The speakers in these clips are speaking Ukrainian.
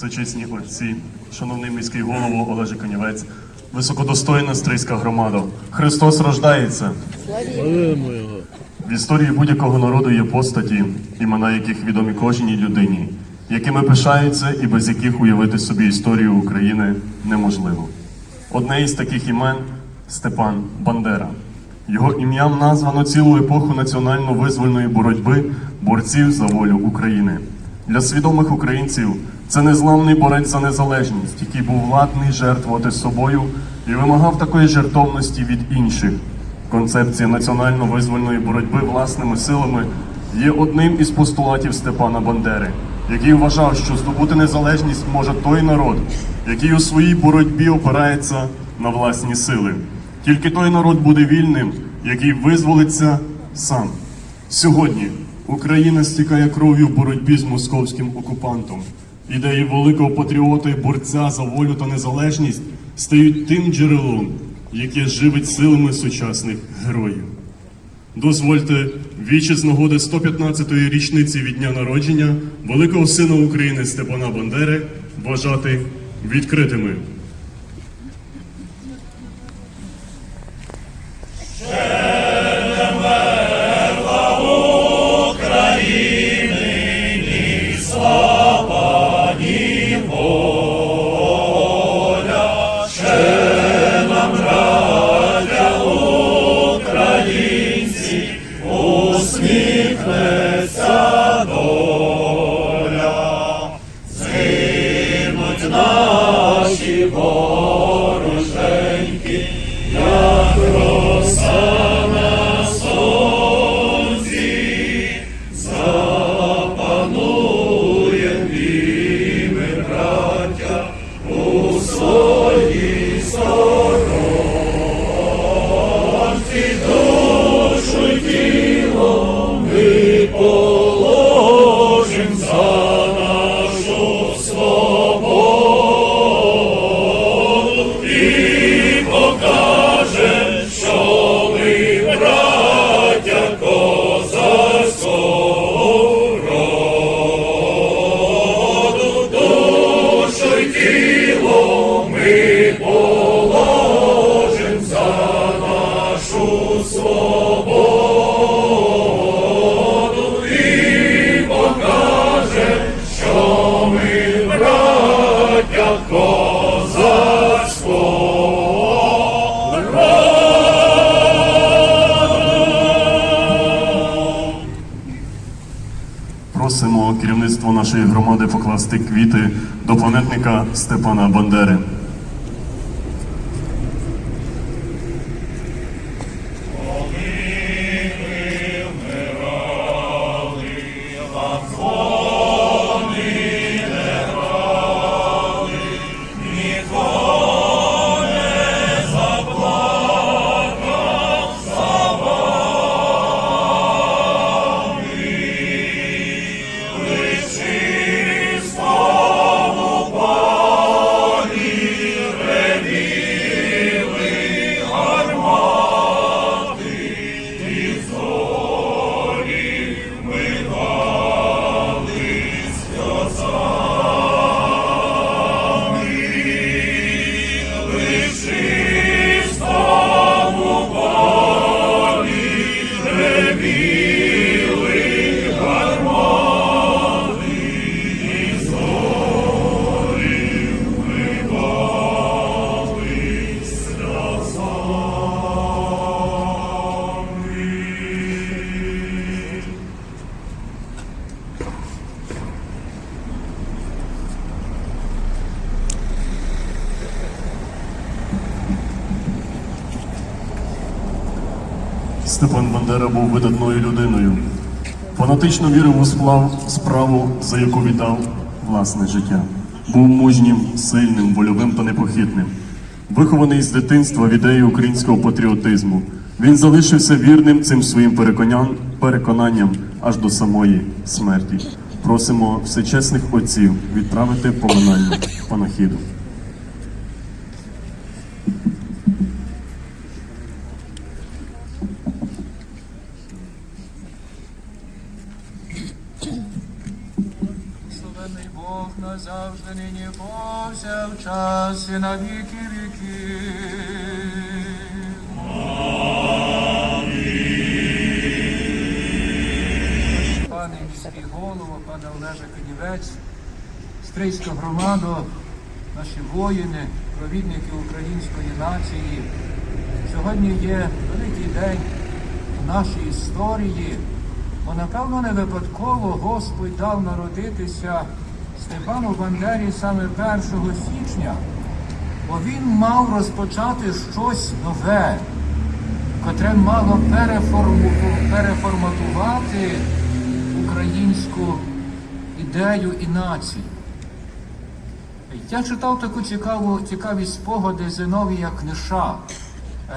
всечесні отці, шановний міський голово Олеже Конівець, високодостойна стрийська громада. Христос рождається. В історії будь-якого народу є постаті, імена яких відомі кожній людині, якими пишаються і без яких уявити собі історію України неможливо. Одне із таких імен Степан Бандера. Його ім'ям названо цілу епоху національно-визвольної боротьби борців за волю України. Для свідомих українців це незламний борець за незалежність, який був ладний жертвувати собою і вимагав такої жертовності від інших. Концепція національно-визвольної боротьби власними силами є одним із постулатів Степана Бандери, який вважав, що здобути незалежність може той народ, який у своїй боротьбі опирається на власні сили. Тільки той народ буде вільним, який визволиться сам. Сьогодні Україна стікає кров'ю в боротьбі з московським окупантом. Ідеї великого патріота і борця за волю та незалежність стають тим джерелом, яке живить силами сучасних героїв. Дозвольте вічі з нагоди 115-ї річниці від дня народження великого сина України Степана Бандери вважати відкритими. Просимо громади квіти до пам'ятника Степана Бандери. Бандера був видатною людиною. Фанатично вірив у сплав справу, за яку віддав власне життя. Був мужнім, сильним, вольовим та непохитним. Вихований з дитинства в ідеї українського патріотизму. Він залишився вірним цим своїм переконанням, аж до самої смерті. Просимо всечесних отців відправити поминальну панахіду. Благословений Бог на завжди нині повсякчас і на віки віків. Пане міський голово, пане Олеже Кадівець, стрийська громада, наші воїни, провідники української нації. Сьогодні є великий день в нашій історії, бо напевно не випадково Господь дав народитися Степану Бандері саме 1 січня, бо він мав розпочати щось нове, котре мало переформу- переформатувати українську ідею і націю. Я читав таку цікаву, цікаві спогади Зиновія Книша.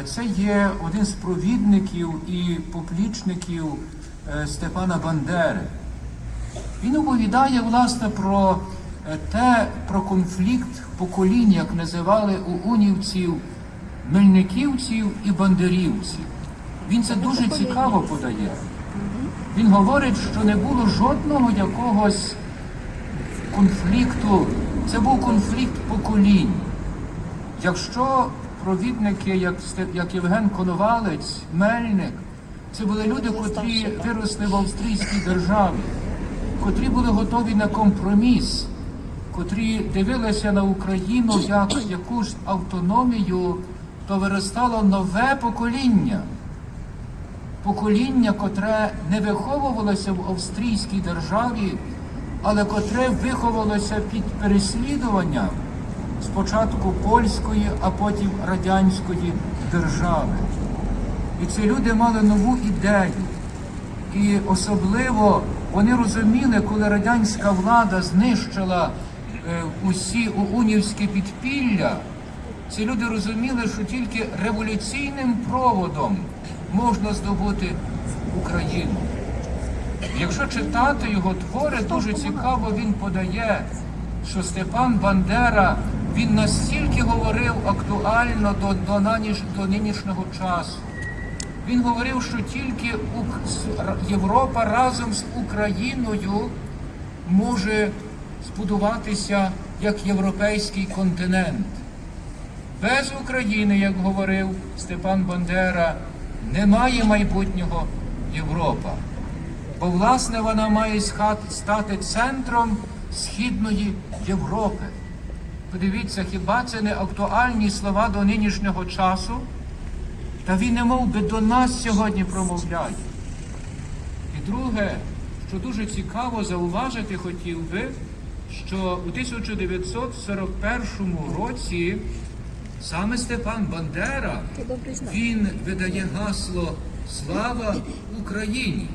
Е, Це є один з провідників і поплічників е, Степана Бандери. Він оповідає власне про е, те, про конфлікт поколінь, як називали у унівців, мельниківців і бандерівців. Він це дуже цікаво подає. Він говорить, що не було жодного якогось конфлікту. Це був конфлікт поколінь. Якщо провідники, як, як Євген Коновалець, Мельник, це були люди, котрі виросли в австрійській державі, котрі були готові на компроміс, котрі дивилися на Україну як якусь автономію, то виростало нове покоління покоління, котре не виховувалося в австрійській державі, але котре виховувалося під переслідуванням спочатку польської, а потім радянської держави. І ці люди мали нову ідею. І особливо вони розуміли, коли радянська влада знищила е, усі унівські підпілля, ці люди розуміли, що тільки революційним проводом можна здобути Україну. Якщо читати його твори, дуже цікаво він подає, що Степан Бандера він настільки говорив актуально до, до, до нинішнього часу. Він говорив, що тільки Європа разом з Україною може збудуватися як європейський континент. Без України, як говорив Степан Бандера, немає майбутнього Європа. Бо, власне, вона має стати центром Східної Європи. Подивіться, хіба це не актуальні слова до нинішнього часу? Та він не мов би до нас сьогодні промовляє. І друге, що дуже цікаво зауважити хотів би, що у 1941 році саме Степан Бандера він видає гасло Слава Україні.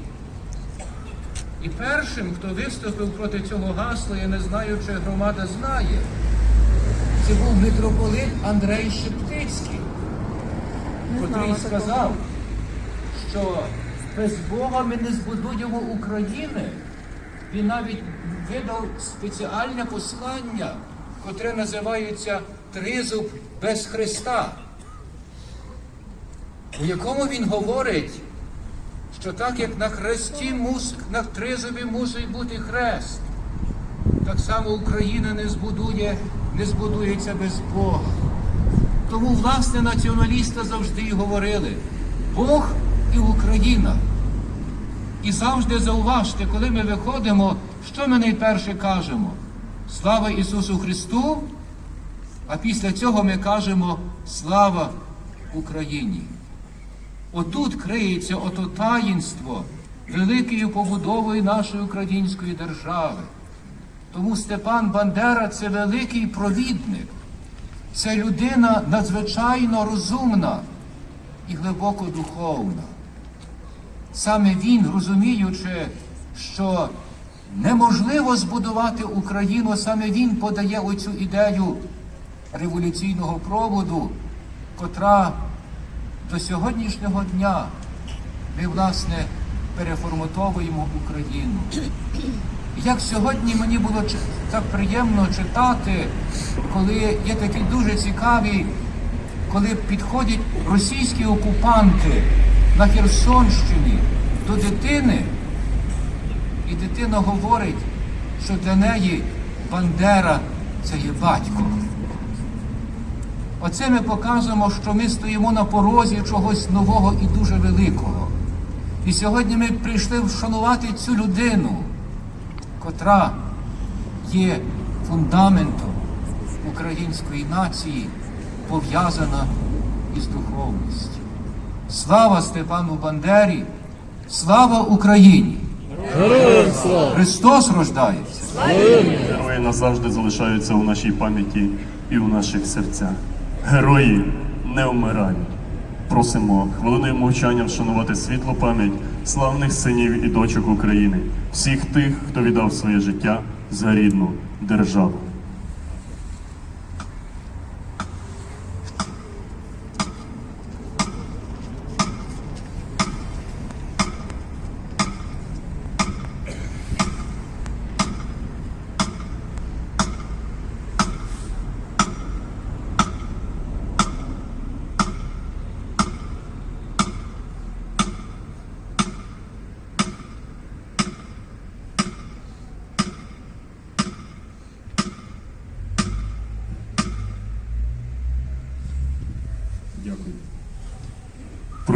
І першим, хто виступив проти цього гасла, я не знаю, чи громада знає, це був митрополит Андрей Шептицький котрий сказав, що без Бога ми не збудуємо України. Він навіть видав спеціальне послання, котре називається Тризуб без Христа, у якому він говорить, що так як на хресті мус, на тризубі мусить бути хрест, так само Україна не збудує, не збудується без Бога. Тому, власне, націоналісти завжди і говорили Бог і Україна. І завжди зауважте, коли ми виходимо, що ми найперше кажемо? Слава Ісусу Христу! А після цього ми кажемо Слава Україні! Отут криється ото таїнство великої побудови нашої української держави. Тому Степан Бандера це великий провідник. Це людина надзвичайно розумна і глибоко духовна. Саме він, розуміючи, що неможливо збудувати Україну, саме він подає оцю ідею революційного проводу, котра до сьогоднішнього дня ми, власне, переформатовуємо Україну. Як сьогодні мені було так приємно читати, коли є такі дуже цікаві, коли підходять російські окупанти на Херсонщині до дитини, і дитина говорить, що для неї Бандера це є батько. Оце ми показуємо, що ми стоїмо на порозі чогось нового і дуже великого. І сьогодні ми прийшли вшанувати цю людину, котра є фундаментом української нації, пов'язана із духовністю. Слава Степану Бандері! Слава Україні! Христос рождається! Герої назавжди залишаються у нашій пам'яті і у наших серцях. Герої не вмирають. Просимо хвилиною мовчання вшанувати світлу пам'ять славних синів і дочок України, всіх тих, хто віддав своє життя за рідну державу.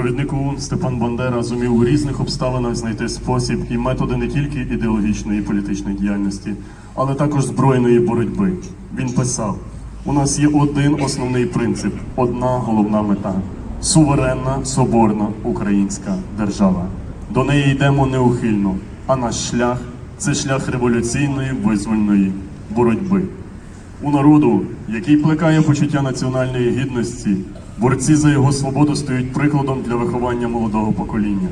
Провідник Степан Бандера зумів у різних обставинах знайти спосіб і методи не тільки ідеологічної і політичної діяльності, але також збройної боротьби. Він писав: у нас є один основний принцип, одна головна мета суверенна, соборна українська держава. До неї йдемо неухильно, а наш шлях це шлях революційної визвольної боротьби. У народу, який плекає почуття національної гідності, борці за його свободу стають прикладом для виховання молодого покоління.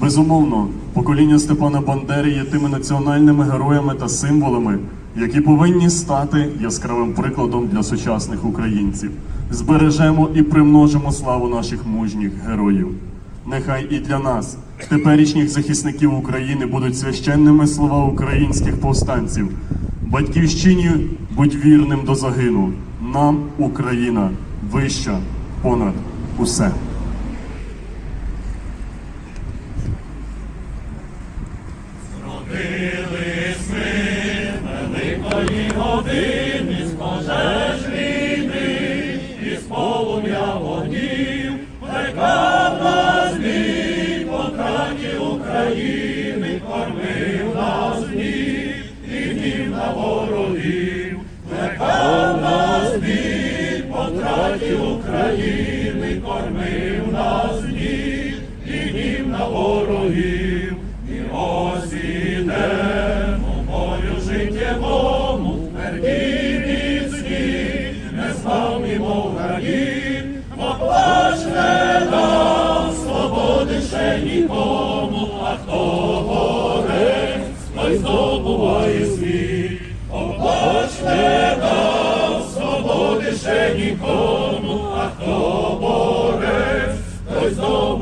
Безумовно, покоління Степана Бандери є тими національними героями та символами, які повинні стати яскравим прикладом для сучасних українців. Збережемо і примножимо славу наших мужніх героїв. Нехай і для нас, теперішніх захисників України, будуть священними слова українських повстанців. Батьківщині будь вірним до загину. Нам Україна вища 10% ворогів. І ось бою життєвому, тверді міцні, не славнімо врагів, бо плач не дасть свободи ще нікому, а хто горе, той здобуває світ, бо плач не дасть свободи ще нікому.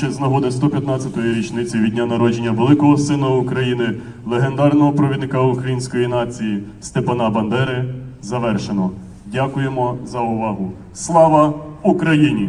Віче з нагоди 115-ї річниці від дня народження великого сина України, легендарного провідника української нації Степана Бандери завершено. Дякуємо за увагу. Слава Україні!